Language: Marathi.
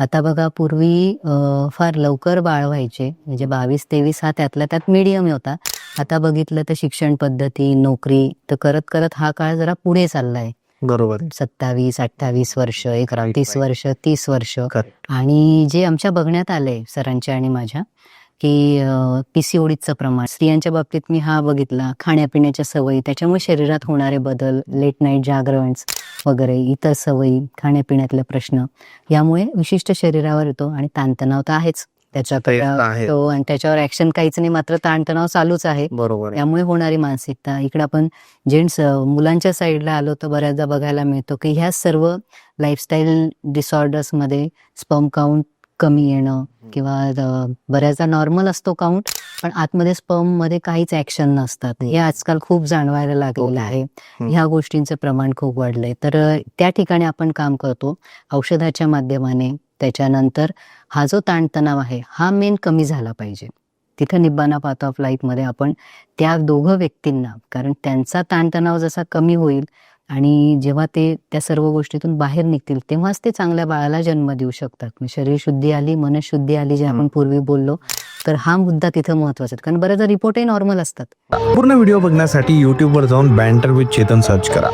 आता बघा पूर्वी फार लवकर बाळ व्हायचे म्हणजे बावीस तेवीस हा त्यातला त्यात मीडियम होता आता बघितलं तर शिक्षण पद्धती नोकरी तर करत करत हा काळ जरा पुढे चाललाय बरोबर. सत्तावीस अठ्ठावीस वर्ष एक तीस. वर्ष तीस वर्ष. आणि जे आमच्या बघण्यात आलंय सरांच्या आणि माझ्या की पीसीओडीचं प्रमाण. स्त्रियांच्या बाबतीत मी हा बघितला. खाण्यापिण्याच्या सवयी त्याच्यामुळे शरीरात होणारे बदल लेट नाईट जागरण वगैरे इतर सवयी खाण्यापिण्यातले प्रश्न यामुळे विशिष्ट शरीरावर येतो आणि ताणतणाव तर आहेच. त्याच्याकडे आहे. तो आणि त्याच्यावर ऍक्शन काहीच नाही मात्र ताणतणाव चालूच आहे. बरोबर. त्यामुळे होणारी मानसिकता. इकडे आपण जेंट्स मुलांच्या साईडला आलो तर बऱ्याचदा बघायला मिळतो की ह्या सर्व लाईफस्टाईल डिसऑर्डर्समध्ये स्पर्म काउंट कमी येणं किंवा बऱ्याचदा नॉर्मल असतो काउंट पण आतमध्ये स्पर्ममध्ये काहीच ऍक्शन नसतात. हे आजकाल खूप जाणवायला लागलेलं आहे. ह्या गोष्टींचं प्रमाण खूप वाढलंय. तर त्या ठिकाणी आपण काम करतो. औषधाच्या माध्यमाने. त्याच्यानंतर हा जो ताणतणाव आहे हा मेन कमी झाला पाहिजे. तिथं निब्बाना पाथ ऑफ लाईफमध्ये आपण त्या दोघं व्यक्तींना कारण त्यांचा ताणतणाव जसा कमी होईल आणि जेव्हा ते त्या सर्व गोष्टीतून बाहेर निघतील तेव्हाच ते चांगल्या बाळाला जन्म देऊ शकतात. शरीर शुद्धी आली मनशुद्धी आली जे आपण पूर्वी बोललो तर हा मुद्दा तिथं महत्त्वाचा आहे. कारण बऱ्याचदा रिपोर्टही नॉर्मल असतात. पूर्ण व्हिडिओ बघण्यासाठी YouTube वर जाऊन बँटर विथ चेतन सर्च करा.